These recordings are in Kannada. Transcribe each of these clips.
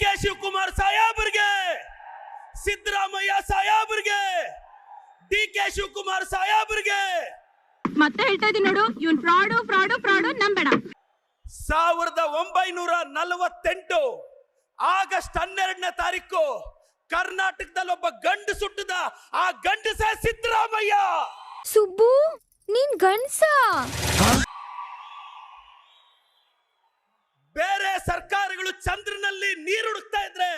ಕೆ ಶಿವಕುಮಾರ್ ಸಾಯಾಬ್ರಿಗೆ ಸಿದ್ದರಾಮಯ್ಯ ಸಾಯಾಬ್ರಿಗೆ ಡಿ ಕೆ ಶಿವಕುಮಾರ್ ಸಾಯಾಬ್ರಿಗೆ ಮತ್ತೆ ಹೇಳ್ತಾ ಇದೀನಿ ನೋಡು ಇವನ್ ಫ್ರಾಡು ಫ್ರಾಡು ಫ್ರಾಡು ನಂಬೇಡ. ಸಾವಿರದ ಒಂಬೈನೂರ ನಲವತ್ತೆಂಟು ಆಗಸ್ಟ್ ಹನ್ನೆರಡನೇ ತಾರೀಕು ಕರ್ನಾಟಕದಲ್ಲಿ ಒಬ್ಬ ಗಂಡು ಸುಟ್ಟದ ಆ ಗಂಡಸ ಸಿದ್ದರಾಮಯ್ಯ. ಸುಬ್ಬು ನೀನ್ ಗಂಡ್ಸ ಬೇರೆ ಸರ್ಕಾರಗಳು ಚಂದ್ರನಲ್ಲಿ ನೀರು ಹುಡುಕ್ತಾ ಇದ್ರೆ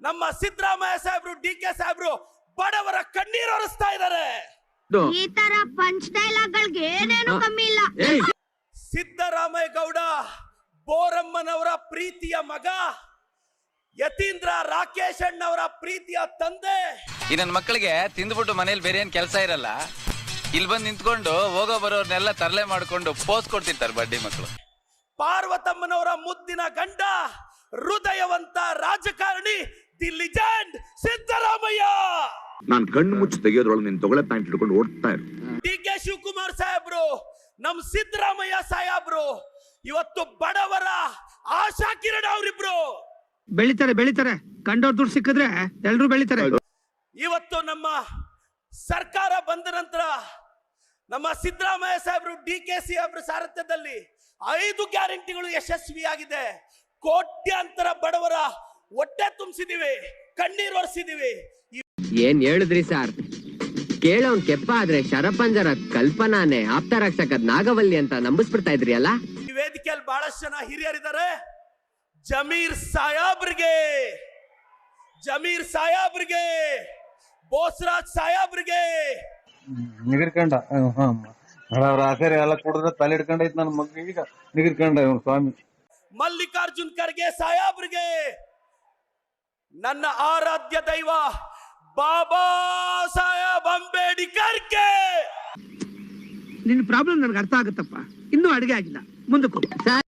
ನಮ್ಮ ಸಿದ್ದರಾಮಯ್ಯ ಸಾಹೇಬ್ರು ಡಿ ಕೆ ಸಾಹೇಬ್ರು ಬಡವರ ಕಣ್ಣೀರು ಹರಿಸ್ತಾ ಇದ್ದಾರೆ. ಈ ತರ ಪಂಚ್ ಡೈಲಾಗ್ಗಳಿಗೆ ಏನೇನು ಕಮ್ಮಿ ಇಲ್ಲ. ಸಿದ್ದರಾಮಯ್ಯ ಗೌಡ ಬೋರಮ್ಮನವರ ಪ್ರೀತಿಯ ಮಗ ಯತೀಂದ್ರ ರಾಕೇಶ್ ಅಣ್ಣವರ ಪ್ರೀತಿಯ ತಂದೆ. ಈ ನನ್ನ ಮಕ್ಕಳಿಗೆ ತಿಂದ್ಬಿಟ್ಟು ಮನೇಲಿ ಬೇರೆ ಏನ್ ಕೆಲಸ ಇರಲ್ಲ. ಇಲ್ಲಿ ಬಂದು ನಿಂತ್ಕೊಂಡು ಹೋಗೋ ಬರೋರ್ನೆಲ್ಲ ತರಲೆ ಮಾಡ್ಕೊಂಡು ಪೋಸ್ ಕೊಡ್ತಿರ್ತಾರೆ ಬಡ್ಡಿ ಮಕ್ಕಳು ಪಾರ್ವತಮ್ಮನವರ ಮುದ್ದಿನ ಗಂಡ ಹೃದಯವಂತ ರಾಜಕಾರಣಿ ದಿ ಲಿಜೆಂಡ್ ಸಿದ್ದರಾಮಯ್ಯ. ನಾನು ಕಣ್ಣು ಮುಚ್ಚಿ ತೆಗೆಯೋದ್ರೊಳಗೆ ನಿನ್ ತೊಗಳೆ ಪ್ಯಾಂಟ್ ಹಿಡ್ಕೊಂಡು ಓಡ್ತಾ ಇರು. ಡಿ ಕೆ ಶಿವಕುಮಾರ್ ಸಾಹೇಬ್ರು ನಮ್ ಸಿದ್ದರಾಮಯ್ಯ ಸಾಹೇಬ್ರು ಇವತ್ತು ಬಡವರ ಆಶಾ ಕಿರಣ ಅವರಿಬ್ರು. ಬೆಳಿತಾರೆ ಬೆಳಿತಾರೆ. ಕಂಡೋರ್ ದುಡ್ಡು ಸಿಕ್ಕಿದ್ರೆ ಎಲ್ಲರೂ ಬೆಳಿತಾರೆ. ಇವತ್ತು ನಮ್ಮ ಸರ್ಕಾರ ಬಂದ ನಂತರ ನಮ್ಮ ಸಿದ್ದರಾಮಯ್ಯ ಸಾಹೇಬ್ರು ಡಿ ಕೆ ಸಿ ಅವರ ಸಾರಥ್ಯದಲ್ಲಿ ಐದು ಗ್ಯಾರಂಟಿಗಳು ಯಶಸ್ವಿಯಾಗಿದೆ. ಕೋಟ್ಯಾಂತರ ಬಡವರ ಹೊಟ್ಟೆ ತುಂಬಿಸಿದೀವಿ ಕಣ್ಣೀರು ಒರೆಸಿದೀವಿ. ಏನ್ ಹೇಳಿದ್ರಿ ಸರ್? ಕೇಳೋನ್ ಕೆಪ್ಪ ಆದ್ರೆ ಶರಪಂಜರ ಕಲ್ಪನಾನೇ ಆಪ್ತ ರಕ್ಷಕದ್ ನಾಗವಲ್ಲಿ ಅಂತ ನಂಬಿಸ್ಬಿಡ್ತಾ ಇದ್ರಿ ಅಲ್ಲ? ಈ ವೇದಿಕೆಯಲ್ಲಿ ಬಹಳಷ್ಟು ಜನ ಹಿರಿಯರಿದ್ದಾರೆ. ಜಮೀರ್ ಸಾಯಾಬ್ರಿಗೆ ಜಮೀರ್ ಸಾಯಾಬ್ರಿಗೆ ಬೋಸ್ರಾಜ್ ಸಾಯಾಬ್ರಿಗೆ. ನಿಗಿರ್ಕಂಡ ಅವ್ರ ಆಸರೆ ಎಲ್ಲ ಕುಡಿದ್ರೆ ತಲೆ ಹಿಡ್ಕೊಂಡೈತ್ ನನ್ನ ಮಗ ಈಗ. ನಿಗಿರ್ಕಂಡ ಇವ್ನು ಸ್ವಾಮಿ. ಮಲ್ಲಿಕಾರ್ಜುನ್ ಖರ್ಗೆ ಸಾಯಾಬ್ರಿಗೆ ನನ್ನ ಆರಾಧ್ಯ ದೈವ ಬಾಬಾ ಸಾಹೇಬ್ ಅಂಬೇಡ್ಕರ್ಗೆ ನಿನ್ನ ಪ್ರಾಬ್ಲಮ್ ನನ್ಗೆ ಅರ್ಥ ಆಗುತ್ತಪ್ಪ. ಇನ್ನೂ ಅಡುಗೆ ಆಗಿಲ್ಲ. ಮುಂದಕ್ಕೆ ಹೋಗು. ಸರ್